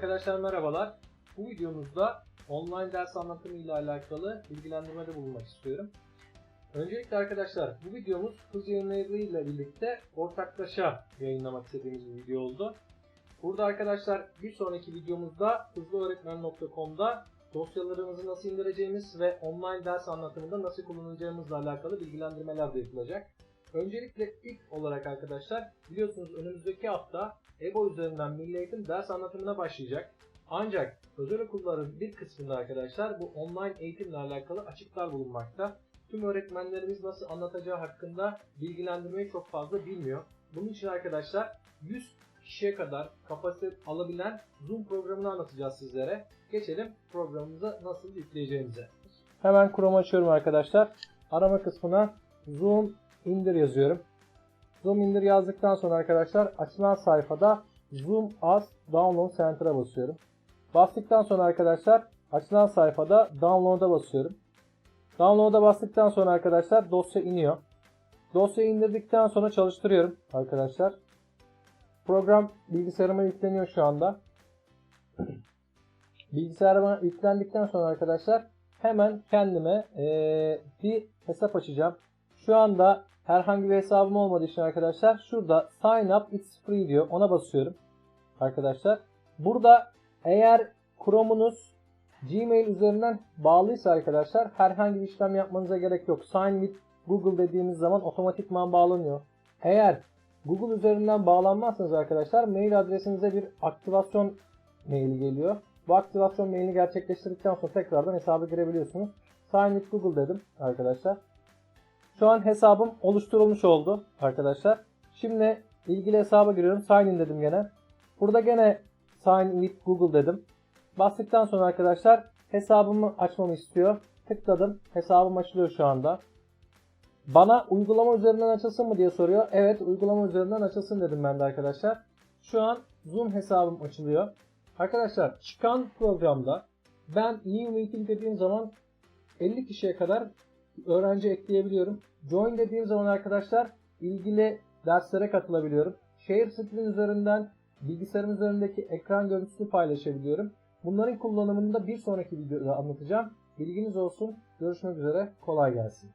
Herkese merhabalar. Bu videomuzda online ders anlatımı ile alakalı bilgilendirmede bulunmak istiyorum. Öncelikle arkadaşlar bu videomuz hız yayınlayıcı ile birlikte ortaklaşa yayınlamak istediğimiz bir video oldu. Burada arkadaşlar bir sonraki videomuzda hızlıöğretmen.com'da dosyalarımızı nasıl indireceğimiz ve online ders anlatımında nasıl kullanacağımızla alakalı bilgilendirmeler de yapılacak. Öncelikle ilk olarak arkadaşlar biliyorsunuz önümüzdeki hafta EBO üzerinden Milli Eğitim ders anlatımına başlayacak. Ancak özel okulların bir kısmında arkadaşlar bu online eğitimle alakalı açıklar bulunmakta. Tüm öğretmenlerimiz nasıl anlatacağı hakkında bilgilendirmeyi çok fazla bilmiyor. Bunun için arkadaşlar 100 kişiye kadar kapasite alabilen Zoom programını anlatacağız sizlere. Geçelim programımıza nasıl yükleyeceğimize. Hemen Chrome açıyorum arkadaşlar. Arama kısmına Zoom indir yazıyorum. Zoom indir yazdıktan sonra arkadaşlar açılan sayfada Zoom as Download Center'a basıyorum. Bastıktan sonra arkadaşlar açılan sayfada Download'a basıyorum. Download'a bastıktan sonra arkadaşlar dosya iniyor. Dosyayı indirdikten sonra çalıştırıyorum arkadaşlar. Program bilgisayarıma yükleniyor şu anda. Bilgisayarıma yüklendikten sonra arkadaşlar hemen kendime eee, bir hesap açacağım. Şu anda herhangi bir hesabım olmadığı için arkadaşlar şurada sign up it's free diyor. Ona basıyorum arkadaşlar. Burada eğer Chrome'unuz Gmail üzerinden bağlıysa arkadaşlar herhangi bir işlem yapmanıza gerek yok. Sign with Google dediğimiz zaman otomatikman bağlanıyor. Eğer Google üzerinden bağlanmazsanız arkadaşlar mail adresinize bir aktivasyon maili geliyor. Bu aktivasyon mailini gerçekleştirdikten sonra tekrardan hesaba girebiliyorsunuz. Sign with Google dedim arkadaşlar. Şu an hesabım oluşturulmuş oldu arkadaşlar. Şimdi ilgili hesaba giriyorum. Sign in dedim gene. Burada gene sign with Google dedim. Bastıktan sonra arkadaşlar hesabımı açmamı istiyor. Tıkladım. Hesabım açılıyor şu anda. Bana uygulama üzerinden açılsın mı diye soruyor. Evet uygulama üzerinden açılsın dedim ben de arkadaşlar. Şu an Zoom hesabım açılıyor. Arkadaşlar çıkan programda ben new meeting dediğim zaman 50 kişiye kadar öğrenci ekleyebiliyorum. Join dediğim zaman arkadaşlar ilgili derslere katılabiliyorum. Share screen üzerinden bilgisayarım üzerindeki ekran görüntüsünü paylaşabiliyorum. Bunların kullanımını da bir sonraki videoda anlatacağım. Bilginiz olsun. Görüşmek üzere. Kolay gelsin.